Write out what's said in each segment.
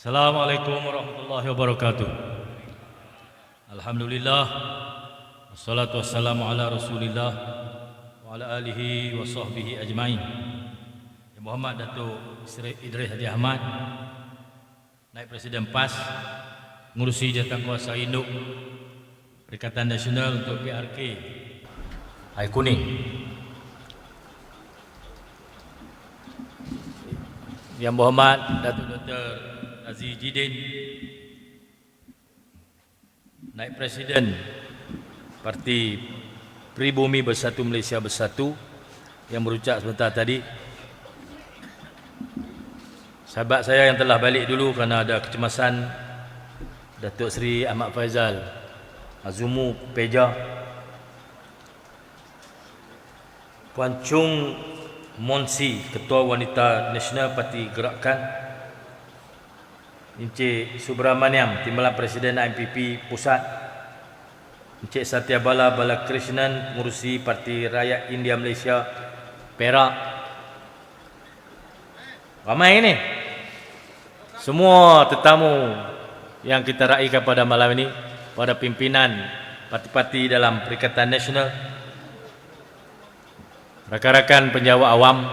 Assalamualaikum warahmatullahi wabarakatuh. Alhamdulillah. Wassalatu wassalamu ala Rasulillah wa ala alihi wa sahbihi ajmain. Yang Muhammad Datuk Idris Haji Ahmad Naib Presiden PAS mengurusi jawatankuasa induk Perikatan Nasional untuk PRK Air Kuning Yang Muhammad Datuk Dr. Aziz Jidin Naib Presiden Parti Pribumi Bersatu Malaysia Bersatu yang berucap sebentar tadi. Sahabat saya yang telah balik dulu kerana ada kecemasan Datuk Seri Ahmad Faizal Azumu Peja Puan Chung Monsi Ketua Wanita Nasional Parti Gerakan Encik Subramaniam Timbalan Presiden IMPP Pusat. Encik Satya Bala Balakrishnan Pengurusi Parti Rakyat India Malaysia Perak. Ramai ini Semua tetamu yang kita raikan pada malam ini pada pimpinan parti-parti dalam Perikatan Nasional rakan-rakan penjawat awam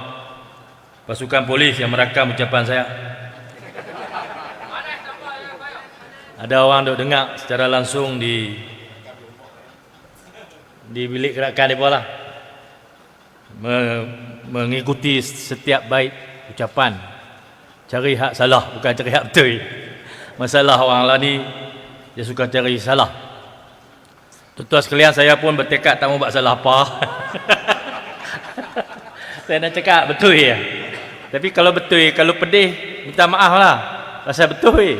pasukan polis yang merakam ucapan saya ada orang duk dengar secara langsung di di bilik gerakan mereka lah. Mengikuti setiap baik ucapan. Cari hak salah bukan cari hak betul. Masalah orang lain ni dia suka cari salah. Tuan-tuan sekalian saya pun bertekad tak mau buat salah apa. Saya nak cakap betul ya tapi kalau betul kalau pedih minta maaf lah. Rasa betul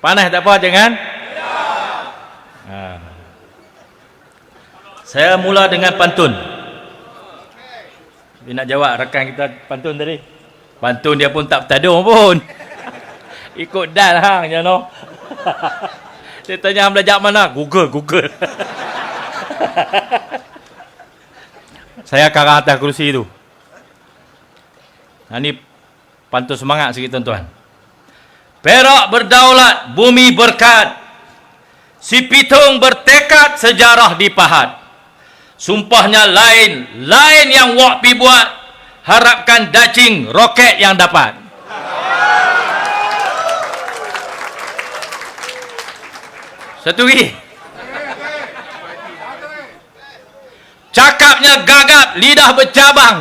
panas tak apa jangan ha. saya mula dengan pantun dia nak jawab rakan kita pantun tadi Pantun dia pun tak bertadung pun. Ikut dan hang je no. Dia tanya hang belajar mana? Google, Google. Saya karang atas kerusi tu. Ha, ni pantun semangat sikit tuan-tuan. Perak berdaulat, bumi berkat. Si Pitung bertekad sejarah dipahat. Sumpahnya lain, lain yang wak pi buat harapkan dacing roket yang dapat. Satu lagi. Cakapnya gagap, lidah bercabang.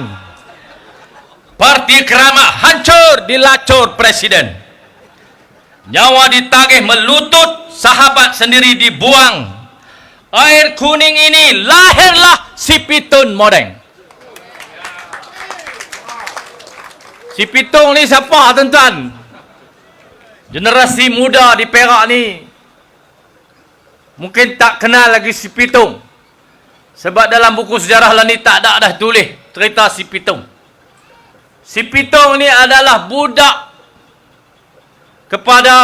Parti keramat hancur dilacur presiden. Nyawa ditagih melutut, sahabat sendiri dibuang. Air kuning ini lahirlah si pitun modeng. Si Pitung ni siapa tuan-tuan? Generasi muda di Perak ni mungkin tak kenal lagi si Pitung. Sebab dalam buku sejarah lah ni tak ada dah tulis cerita si Pitung. Si Pitung ni adalah budak kepada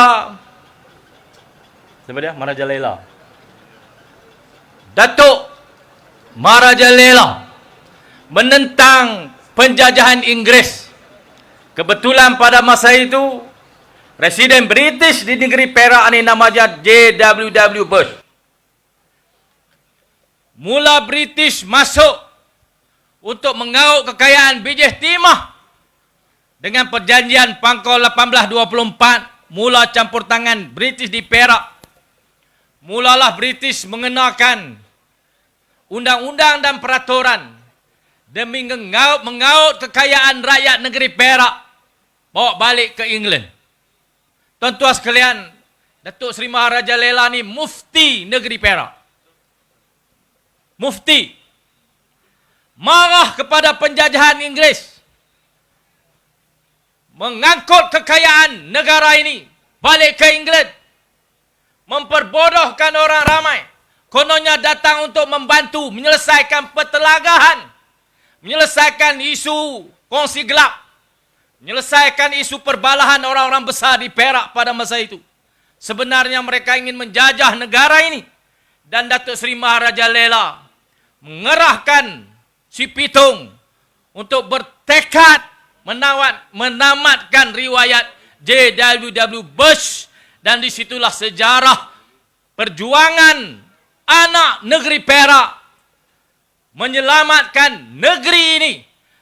siapa dia? Maharaja Lela. Datuk Maharaja Lela menentang penjajahan Inggeris Kebetulan pada masa itu Presiden British di negeri Perak ni nama dia J.W.W. Bush. Mula British masuk untuk mengauk kekayaan bijih timah dengan perjanjian Pangkal 1824 mula campur tangan British di Perak. Mulalah British mengenakan undang-undang dan peraturan demi mengaut, mengaut kekayaan rakyat negeri Perak bawa balik ke England. Tuan-tuan sekalian, Datuk Seri Maharaja Lela ni mufti negeri Perak. Mufti. Marah kepada penjajahan Inggeris. Mengangkut kekayaan negara ini balik ke England. Memperbodohkan orang ramai. Kononnya datang untuk membantu menyelesaikan pertelagahan. Menyelesaikan isu kongsi gelap menyelesaikan isu perbalahan orang-orang besar di Perak pada masa itu. Sebenarnya mereka ingin menjajah negara ini. Dan Datuk Seri Maharaja Lela mengerahkan si Pitung untuk bertekad menawat, menamatkan riwayat J.W.W. Bush dan disitulah sejarah perjuangan anak negeri Perak menyelamatkan negeri ini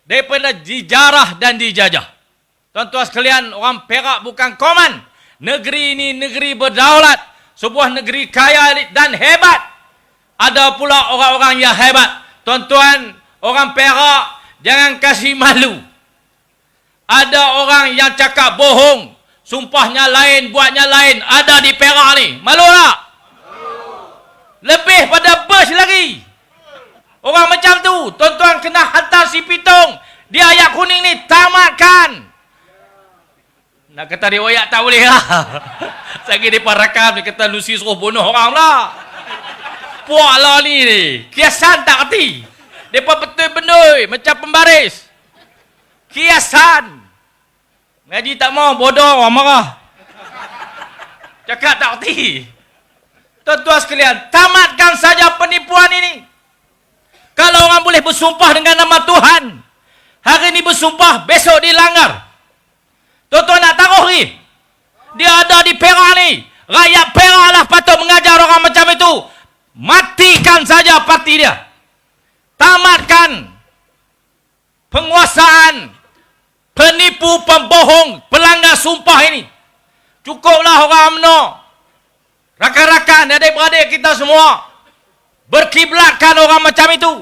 daripada dijarah dan dijajah. Tuan-tuan sekalian, orang Perak bukan koman. Negeri ini negeri berdaulat. Sebuah negeri kaya dan hebat. Ada pula orang-orang yang hebat. Tuan-tuan, orang Perak jangan kasih malu. Ada orang yang cakap bohong. Sumpahnya lain, buatnya lain. Ada di Perak ni. Malu tak? Lebih pada bus lagi. Orang macam tu, tuan-tuan kena hantar si pitung. Dia ayat kuning ni tamatkan. Nak kata riwayat tak boleh lah. Sagi dia rakam, dia kata Lucy suruh bunuh orang lah. Puak lah ni ni. Kiasan tak kerti. Dia pun betul benoi macam pembaris. Kiasan. Ngaji tak mau, bodoh orang marah. Cakap tak kerti. Tuan-tuan sekalian, tamatkan saja penipuan ini. Kalau orang boleh bersumpah dengan nama Tuhan, hari ini bersumpah, besok dilanggar. Tuan-tuan nak taruh ni? Dia ada di Perak ni. Rakyat Perak lah patut mengajar orang macam itu. Matikan saja parti dia. Tamatkan penguasaan penipu, pembohong, pelanggar sumpah ini. Cukuplah orang UMNO. Rakan-rakan, adik-beradik kita semua berkiblatkan orang macam itu.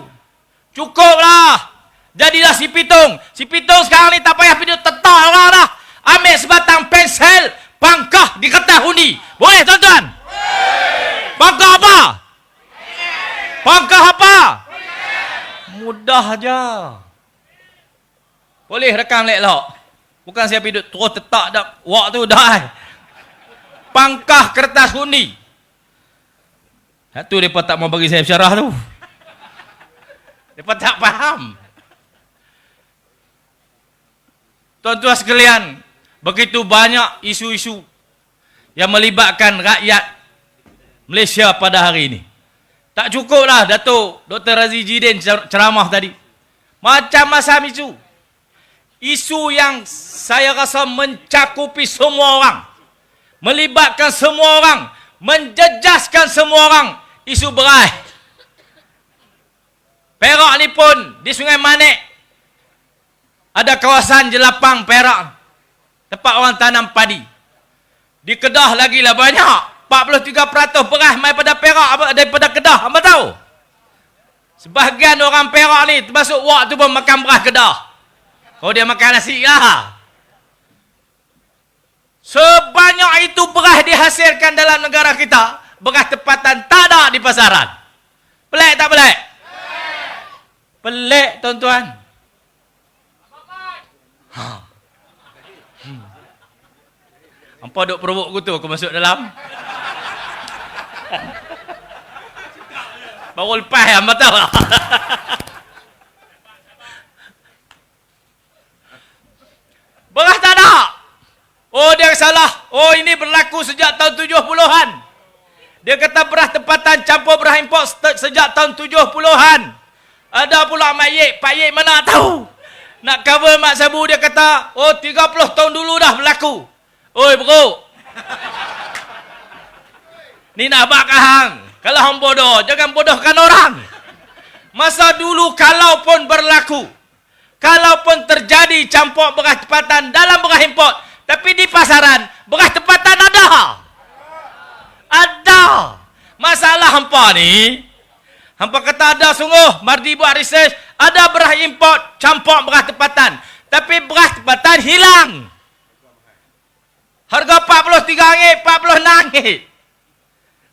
Cukuplah. Jadilah si pitung. Si pitung sekarang ni tak payah pergi tetap orang dah. Ambil sebatang pensel, pangkah di kertas undi. Boleh tuan-tuan? Pangkah apa? Pangkah apa? Mudah aja. Boleh rekam lek-lok. Bukan saya pergi terus tetap dah. Wak tu dah. Pangkah kertas undi. Satu mereka tak mau bagi saya syarah tu. Mereka tak faham. Tuan-tuan sekalian, begitu banyak isu-isu yang melibatkan rakyat Malaysia pada hari ini. Tak cukuplah Datuk Dr. Razi Jidin ceramah tadi. Macam-macam isu. Isu yang saya rasa mencakupi semua orang. Melibatkan semua orang. Menjejaskan semua orang isu berai. Perak ni pun di Sungai Manik ada kawasan jelapang Perak. Tempat orang tanam padi. Di Kedah lagi lah banyak. 43% beras mai pada Perak daripada Kedah. Apa tahu? Sebahagian orang Perak ni termasuk wak tu pun makan beras Kedah. Kalau dia makan nasi lah. Sebanyak itu beras dihasilkan dalam negara kita beras tempatan tak ada di pasaran. Pelik tak pelik? Pelik, tuan-tuan. Ha. Hmm. Duk perubuk aku tu? Aku masuk dalam. Baru lepas ya, tahu? Beras tak ada. Oh, dia salah. Oh, ini berlaku sejak tahun 70-an. Dia kata beras tempatan campur beras import sejak tahun 70-an. Ada pula. Pak Yek mana tahu. Nak cover Mak Sabu dia kata, oh 30 tahun dulu dah berlaku. Oi bro. Ni nak bak hang. Kalau hang bodoh, jangan bodohkan orang. Masa dulu kalau pun berlaku, kalau pun terjadi campur beras tempatan dalam beras import, tapi di pasaran, beras tempatan ada. Ada. Masalah hampa ni, hampa kata ada sungguh, Mardi buat research, ada beras import campur beras tempatan. Tapi beras tempatan hilang. Harga 43 ringgit, 46 ringgit.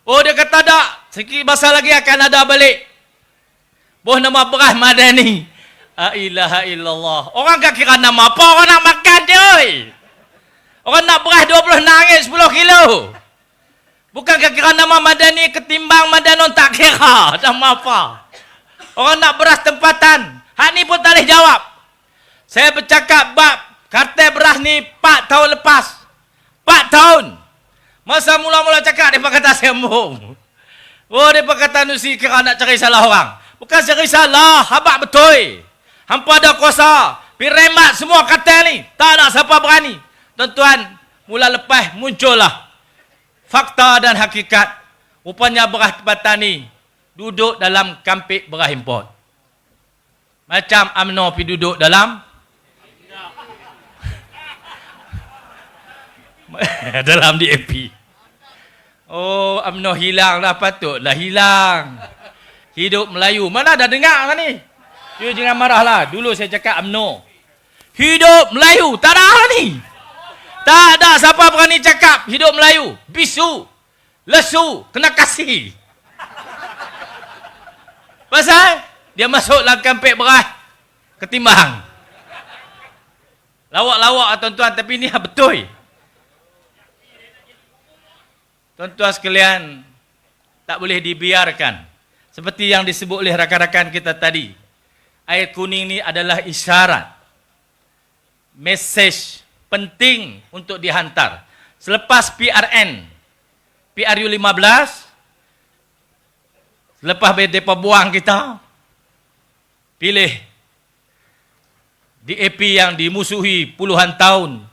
Oh dia kata ada, sikit masa lagi akan ada balik. Boh nama beras madani. La ilaha illallah. Orang tak kira nama apa, orang nak makan je. Orang nak beras 26 ringgit 10 kilo. Bukankah kira nama madani ketimbang madanon tak kira nama apa? Orang nak beras tempatan. Hak ni pun tak boleh jawab. Saya bercakap bab kartel beras ni 4 tahun lepas. 4 tahun. Masa mula-mula cakap, dia kata sembung. Oh, dia kata nusi kira nak cari salah orang. Bukan cari salah, habak betul. Hampa ada kuasa. Piremat semua kartel ni. Tak ada siapa berani. Tuan-tuan, Mula lepas muncullah fakta dan hakikat. Rupanya beras petani duduk dalam kampik beras import. Macam UMNO pergi duduk dalam dalam DAP. Oh, UMNO hilang lah patutlah hilang. Hidup Melayu. Mana dah dengar kan ni? You jangan marah lah. Dulu saya cakap UMNO. Hidup Melayu. Tak ada lah ni. Tak ada siapa berani cakap hidup Melayu. Bisu. Lesu. Kena kasih. Pasal dia masuk dalam kampek beras. Ketimbang. Lawak-lawak tuan-tuan. Tapi ni betul. Tuan-tuan sekalian, tak boleh dibiarkan. Seperti yang disebut oleh rakan-rakan kita tadi. Air kuning ni adalah isyarat. Mesej penting untuk dihantar. Selepas PRN, PRU 15, selepas mereka buang kita, pilih DAP yang dimusuhi puluhan tahun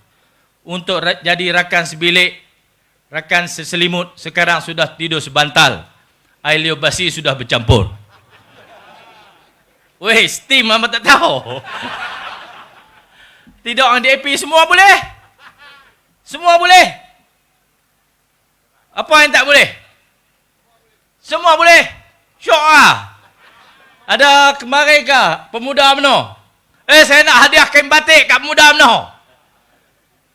untuk jadi rakan sebilik rakan seselimut sekarang sudah tidur sebantal. Air liu basi sudah bercampur. Weh, steam apa tak tahu. Tidak orang DAP semua boleh? Semua boleh? Apa yang tak boleh? Semua boleh? Syok lah. Ada kemarin ke pemuda UMNO? Eh, saya nak hadiah kain batik kat pemuda UMNO.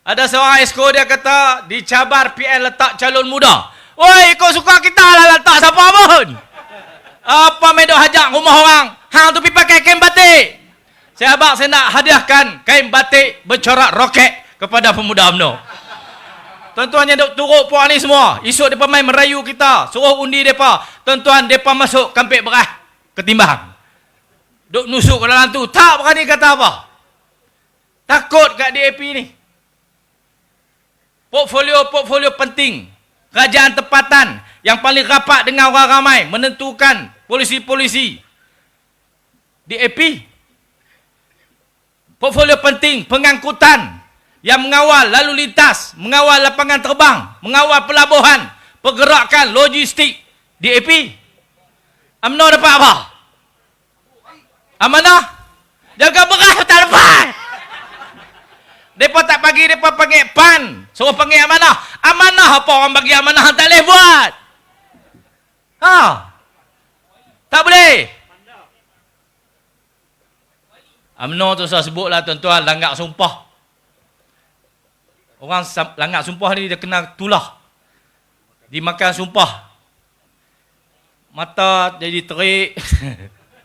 Ada seorang esko dia kata dicabar PN letak calon muda. Oi, kau suka kita lah letak siapa pun. Apa medok hajak rumah orang? Hang tu pergi pakai kain batik. Saya abang saya nak hadiahkan kain batik bercorak roket kepada pemuda UMNO. Tuan-tuan yang duk turut puan ni semua. Esok mereka main merayu kita. Suruh undi mereka. Tuan-tuan mereka masuk kampik beras. Ketimbang. Duk nusuk ke dalam tu. Tak berani kata apa. Takut kat DAP ni portfolio-portfolio penting, kerajaan tempatan yang paling rapat dengan orang ramai menentukan polisi-polisi DAP. Portfolio penting pengangkutan yang mengawal lalu lintas, mengawal lapangan terbang, mengawal pelabuhan, pergerakan logistik DAP. UMNO dapat apa? Amanah? Jaga beras tak dapat. Mereka tak bagi, mereka panggil PAN. Suruh panggil amanah. Amanah apa orang bagi amanah tak boleh buat? Ha? Tak boleh? UMNO tu saya sebutlah tuan-tuan, langgak sumpah. Orang langgak sumpah ni dia kena tulah. Dimakan sumpah. Mata jadi terik.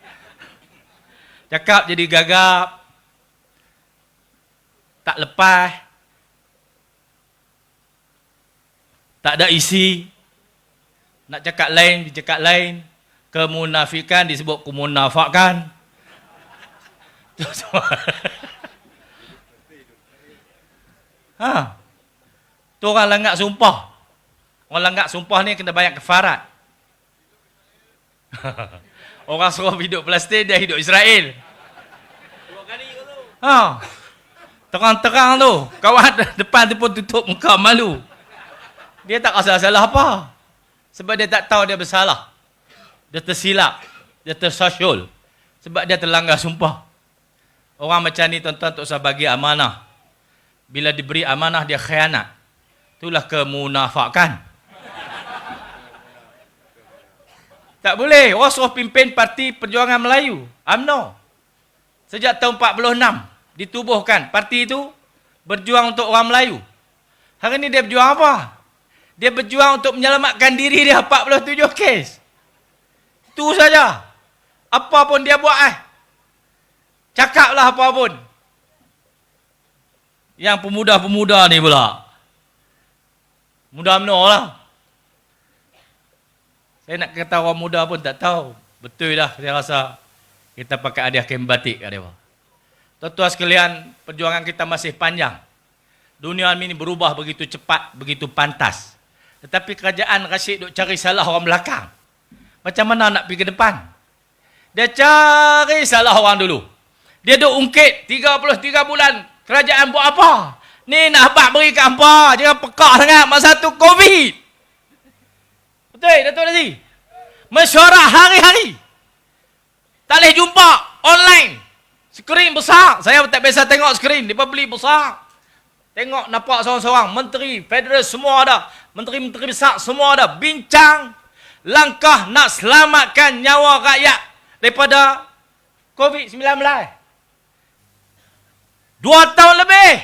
Cakap jadi gagap tak lepas, tak ada isi, nak cakap lain, dicakap lain, kemunafikan disebut kemunafakan. Ha. Tu orang langgak sumpah. Orang langgak sumpah ni kena bayar kefarat. orang suruh hidup Palestin, dia hidup Israel. Ha. Terang-terang tu. Kawan depan tu pun tutup muka malu. Dia tak rasa salah apa. Sebab dia tak tahu dia bersalah. Dia tersilap. Dia tersosial. Sebab dia terlanggar sumpah. Orang macam ni tuan-tuan tak usah bagi amanah. Bila diberi amanah dia khianat. Itulah kemunafakan. tak boleh. Orang suruh pimpin parti perjuangan Melayu. UMNO. Sejak tahun 46 ditubuhkan. Parti itu berjuang untuk orang Melayu. Hari ini dia berjuang apa? Dia berjuang untuk menyelamatkan diri dia 47 kes. Itu saja. Apa pun dia buat eh. Cakaplah apa pun. Yang pemuda-pemuda ni pula. Muda mana lah. Saya nak kata orang muda pun tak tahu. Betul dah saya rasa kita pakai hadiah kain batik kat dia. Tuan-tuan sekalian, perjuangan kita masih panjang. Dunia ini berubah begitu cepat, begitu pantas. Tetapi kerajaan Rashid duk cari salah orang belakang. Macam mana nak pergi ke depan? Dia cari salah orang dulu. Dia duk ungkit 33 bulan kerajaan buat apa? Ni nak abang beri kat hampa. Jangan pekak sangat masa tu COVID. Betul, Datuk Nazi? Mesyuarat hari-hari. Tak boleh jumpa online. Skrin besar. Saya tak biasa tengok skrin. Dia beli besar. Tengok nampak seorang-seorang. Menteri, federal semua ada. Menteri-menteri besar semua ada. Bincang langkah nak selamatkan nyawa rakyat daripada COVID-19. Dua tahun lebih.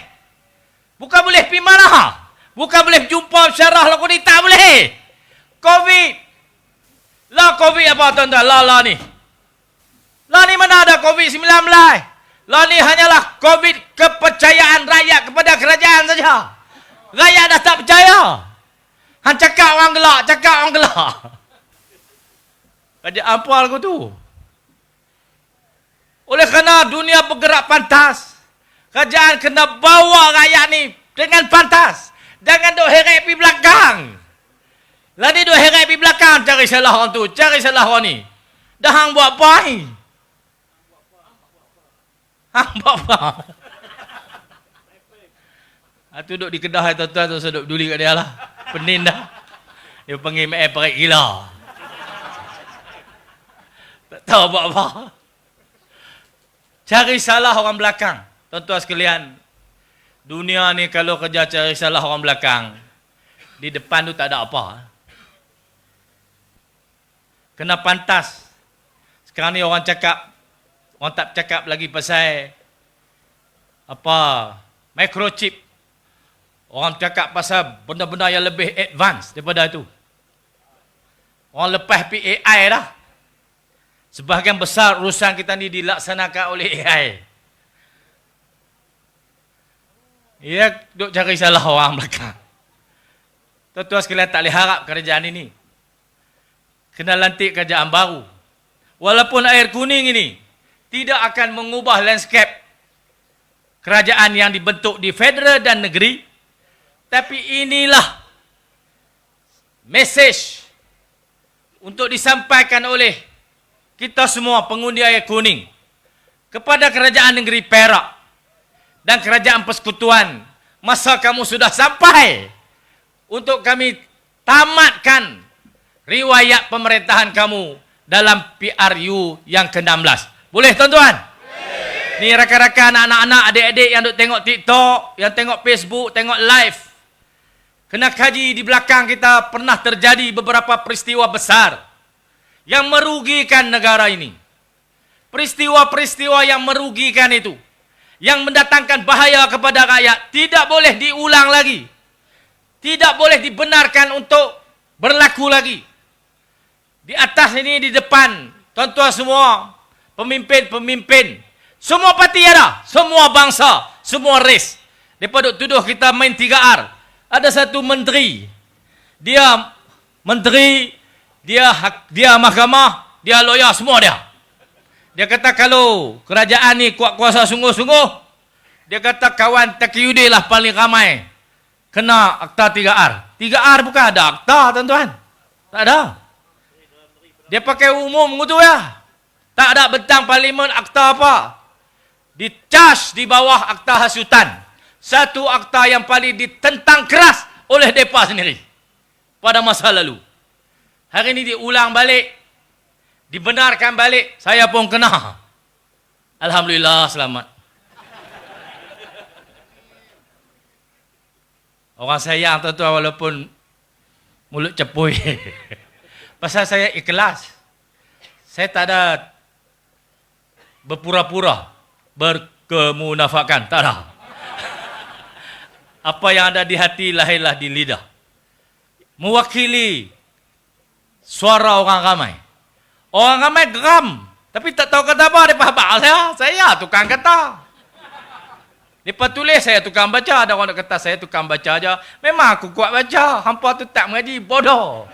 Bukan boleh pergi mana. Bukan boleh jumpa syarah lagu ni. Tak boleh. COVID. Lah COVID apa tuan-tuan? Lah lah ni. Lah ni mana ada COVID-19? Lah ni hanyalah COVID kepercayaan rakyat kepada kerajaan saja. Rakyat dah tak percaya. Han cakap orang gelak, cakap orang gelak. Kerajaan apa lagu tu? Oleh kerana dunia bergerak pantas, kerajaan kena bawa rakyat ni dengan pantas. Jangan duk heret pergi belakang. Ni duk heret pergi belakang cari salah orang tu, cari salah orang ni. Dah hang buat apa ni? Hang buat apa? Ha, tu duduk di Kedah tuan-tuan tu saya duduk peduli kat dia lah. Penin dah. Dia panggil MF pakai gila. Tak tahu buat apa. Cari salah orang belakang. Tuan-tuan sekalian. Dunia ni kalau kerja cari salah orang belakang. Di depan tu tak ada apa. Kena pantas. Sekarang ni orang cakap. Orang tak cakap lagi pasal. Apa. Microchip. Orang cakap pasal benda-benda yang lebih advance daripada itu. Orang lepas PAI dah. Sebahagian besar urusan kita ni dilaksanakan oleh AI. Ia duk cari salah orang belakang. Tuan-tuan sekalian tak boleh harap kerajaan ini. Kena lantik kerajaan baru. Walaupun air kuning ini tidak akan mengubah landscape kerajaan yang dibentuk di federal dan negeri, tapi inilah message untuk disampaikan oleh kita semua pengundi air kuning kepada kerajaan negeri Perak dan kerajaan persekutuan. Masa kamu sudah sampai untuk kami tamatkan riwayat pemerintahan kamu dalam PRU yang ke-16. Boleh tuan-tuan? Ni rakan-rakan anak-anak adik-adik yang duk tengok TikTok, yang tengok Facebook, tengok live. Kena kaji di belakang kita pernah terjadi beberapa peristiwa besar yang merugikan negara ini. Peristiwa-peristiwa yang merugikan itu, yang mendatangkan bahaya kepada rakyat, tidak boleh diulang lagi. Tidak boleh dibenarkan untuk berlaku lagi. Di atas ini, di depan, tuan-tuan semua, pemimpin-pemimpin, semua parti ada, semua bangsa, semua res. Mereka tuduh kita main 3R ada satu menteri dia menteri dia dia mahkamah dia lawyer semua dia dia kata kalau kerajaan ni kuat kuasa sungguh-sungguh dia kata kawan Taqiyuddin lah paling ramai. Kena akta 3R 3R bukan ada akta tuan-tuan. Tak ada. Dia pakai umum gitu ya. Tak ada bentang parlimen akta apa. Di charge di bawah akta hasutan. Satu akta yang paling ditentang keras oleh mereka sendiri pada masa lalu. Hari ini diulang balik, dibenarkan balik, saya pun kena. Alhamdulillah selamat. Orang sayang tuan-tuan walaupun mulut cepui. Pasal saya ikhlas. Saya tak ada berpura-pura berkemunafakan. Tak ada apa yang ada di hati lahirlah di lidah. Mewakili suara orang ramai. Orang ramai geram. Tapi tak tahu kata apa. Dia faham saya. Saya tukang kata. Dia tulis saya tukang baca. Ada orang nak kata saya tukang baca aja. Memang aku kuat baca. Hampa tu tak mengaji. Bodoh.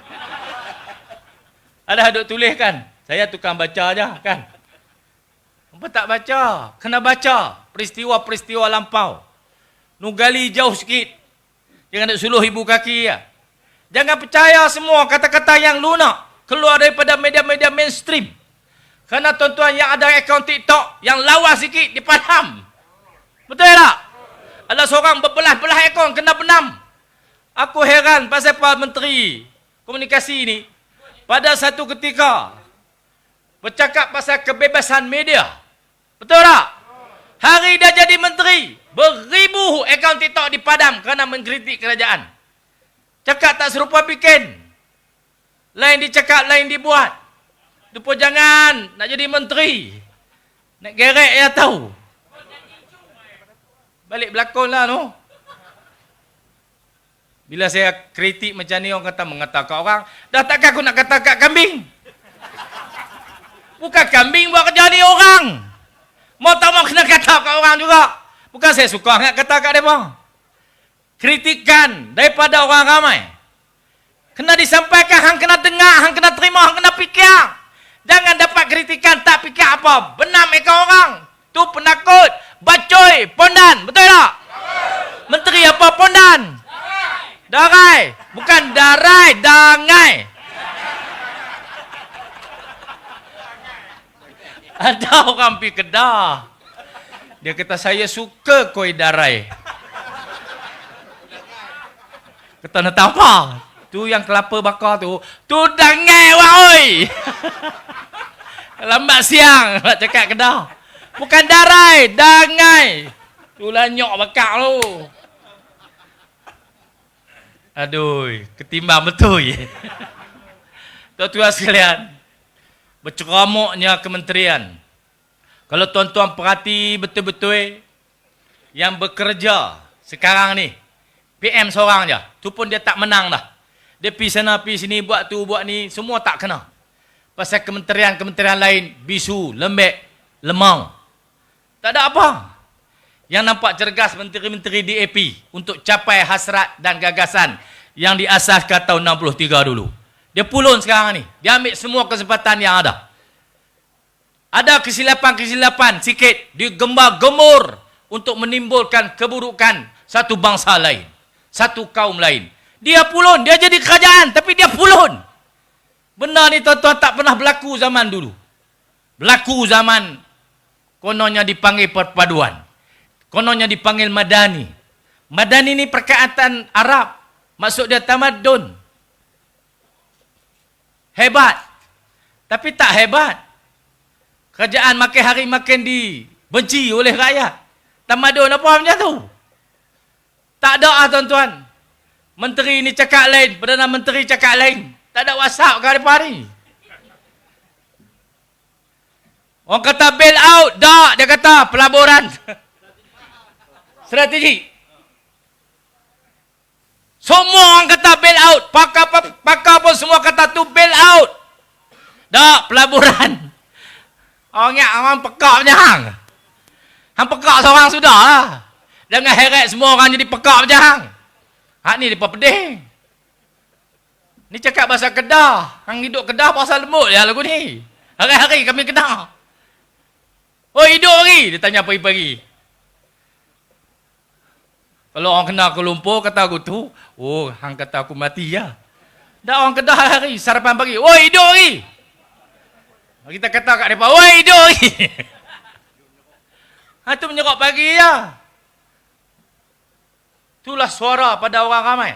Ada duk tulis kan. Saya tukang baca aja kan. Hampa tak baca. Kena baca. Peristiwa-peristiwa lampau. Nugali jauh sikit. Jangan nak suluh ibu kaki ya. Jangan percaya semua kata-kata yang lunak. Keluar daripada media-media mainstream. Kerana tuan-tuan yang ada akaun TikTok yang lawa sikit dipaham. Betul tak? Ada seorang berbelah-belah ekor kena benam. Aku heran pasal Pak Menteri Komunikasi ni. Pada satu ketika, bercakap pasal kebebasan media. Betul tak? Hari dah jadi menteri, beribu akaun TikTok dipadam kerana mengkritik kerajaan. Cakap tak serupa bikin. Lain dicakap, lain dibuat. Dupa jangan nak jadi menteri. Nak gerek ya tahu. Balik berlakon lah no. Bila saya kritik macam ni orang kata mengatakan orang. Dah takkan aku nak kata kat kambing. Bukan kambing buat kerja ni orang. Mau tak mau kena kata kat orang juga. Bukan saya suka nak kata kat mereka. Kritikan daripada orang ramai. Kena disampaikan, hang kena dengar, hang kena terima, hang kena fikir. Jangan dapat kritikan, tak fikir apa. Benar mereka orang. Tu penakut, bacoy, pondan. Betul tak? Menteri apa pondan? Darai. Bukan darai, dangai. Ada orang pergi kedah. Dia kata, saya suka koi darai. Kata, nak tahu apa? Tu yang kelapa bakar tu. Tu dangai wak oi. Lambat siang nak cakap kedah. Bukan darai, dangai. Tu lah nyok bakar tu. Aduh, ketimbang betul. Tuan-tuan sekalian, berceramuknya kementerian. Kalau tuan-tuan perhati betul-betul yang bekerja sekarang ni, PM seorang je. Tu pun dia tak menang dah. Dia pergi sana, pergi sini, buat tu, buat ni, semua tak kena. Pasal kementerian-kementerian lain, bisu, lembek, lemau. Tak ada apa. Yang nampak cergas menteri-menteri DAP untuk capai hasrat dan gagasan yang diasaskan tahun 63 dulu. Dia pulun sekarang ni. Dia ambil semua kesempatan yang ada. Ada kesilapan-kesilapan sikit digembar-gemur untuk menimbulkan keburukan satu bangsa lain. Satu kaum lain. Dia pulun. Dia jadi kerajaan. Tapi dia pulun. Benar ni tuan-tuan tak pernah berlaku zaman dulu. Berlaku zaman kononnya dipanggil perpaduan. Kononnya dipanggil Madani. Madani ni perkataan Arab. Maksud dia tamadun. Hebat. Tapi tak hebat. Kerajaan makin hari makin dibenci oleh rakyat. Tamadun apa macam tu? Tak ada ah tuan-tuan. Menteri ni cakap lain. Perdana Menteri cakap lain. Tak ada WhatsApp ke hari-hari. Orang kata bail out. Tak, dia kata pelaburan. Strategi. Semua orang kata bail out. Pakar, pakar pun semua kata tu bail out. Tak, pelaburan. Orang ingat orang pekak macam hang. Hang pekak seorang sudah lah. Jangan heret semua orang jadi pekak macam hang. Hak ni dia pedih. Ni cakap bahasa Kedah. Hang hidup Kedah pasal lembut ya lagu ni. Hari-hari kami Kedah. Oh hidup lagi? Dia tanya pagi-pagi. Kalau orang kena aku lumpur, kata aku tu. Oh, hang kata aku mati ya. Dah orang Kedah hari, sarapan pagi. Oh hidup lagi? Kita kata kat mereka, oh hidup ha, tu menyerok pagi ya. Itulah suara pada orang ramai.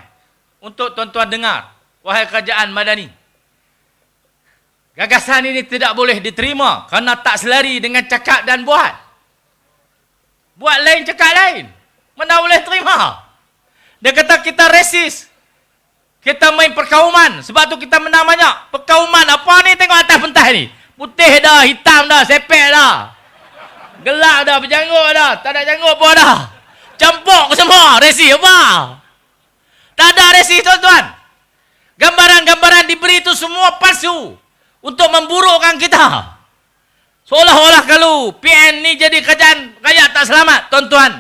Untuk tuan-tuan dengar. Wahai kerajaan madani. Gagasan ini tidak boleh diterima kerana tak selari dengan cakap dan buat. Buat lain, cakap lain. Mana boleh terima? Dia kata kita resis. Kita main perkauman. Sebab tu kita menang banyak. Perkauman apa ni tengok atas pentas ni. Putih dah, hitam dah, sepek dah. Gelap dah, berjanggut dah. Tak ada janggut pun dah. Campur semua. Resi apa? Tak ada resi tuan-tuan. Gambaran-gambaran diberi itu semua palsu untuk memburukkan kita. Seolah-olah kalau PN ni jadi kerajaan rakyat tak selamat, tuan-tuan.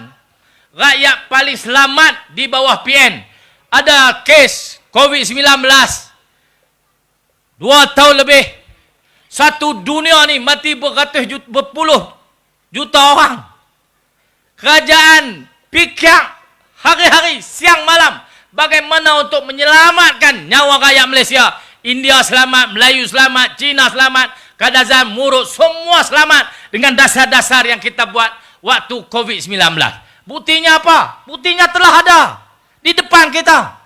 Rakyat paling selamat di bawah PN. Ada kes COVID-19. Dua tahun lebih. Satu dunia ni mati beratus juta, berpuluh juta orang. Kerajaan fikir hari-hari, siang malam. Bagaimana untuk menyelamatkan nyawa rakyat Malaysia. India selamat, Melayu selamat, Cina selamat, Kadazan, Murut, semua selamat dengan dasar-dasar yang kita buat waktu COVID-19. Buktinya apa? Buktinya telah ada di depan kita.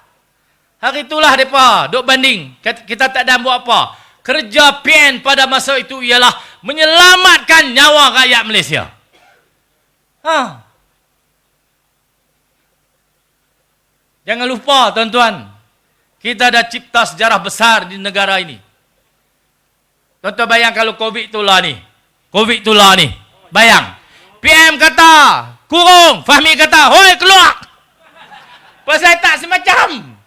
Hari itulah mereka duk banding. Kita, tak ada buat apa. Kerja PN pada masa itu ialah menyelamatkan nyawa rakyat Malaysia. Ha. Jangan lupa tuan-tuan. Kita dah cipta sejarah besar di negara ini. Tuan-tuan bayang kalau COVID itulah ni. COVID itulah ni. Bayang. PM kata, kurung. Fahmi kata, hoi keluar. Pasal tak semacam.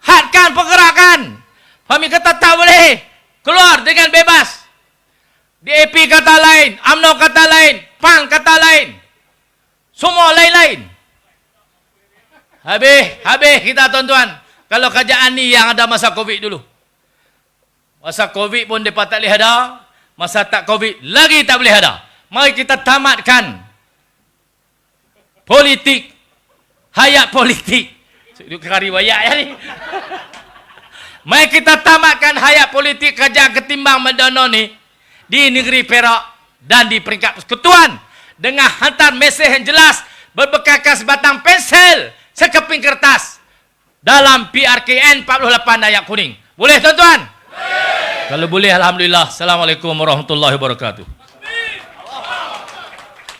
Hadkan pergerakan. Fahmi kata tak boleh. Keluar dengan bebas. DAP kata lain. UMNO kata lain. PAN kata lain. Semua lain-lain. Habis, habis kita tuan-tuan. Kalau kerajaan ni yang ada masa COVID dulu. Masa COVID pun mereka tak boleh ada. Masa tak COVID lagi tak boleh ada. Mari kita tamatkan politik. Hayat politik. Kari wayak ya ni. Mari kita tamatkan hayat politik kerajaan ketimbang mendono ni di negeri Perak dan di peringkat persekutuan dengan hantar mesej yang jelas berbekalkan sebatang pensel sekeping kertas dalam PRKN 48 ayat kuning. Boleh tuan-tuan? Kalau boleh Alhamdulillah. Assalamualaikum warahmatullahi wabarakatuh.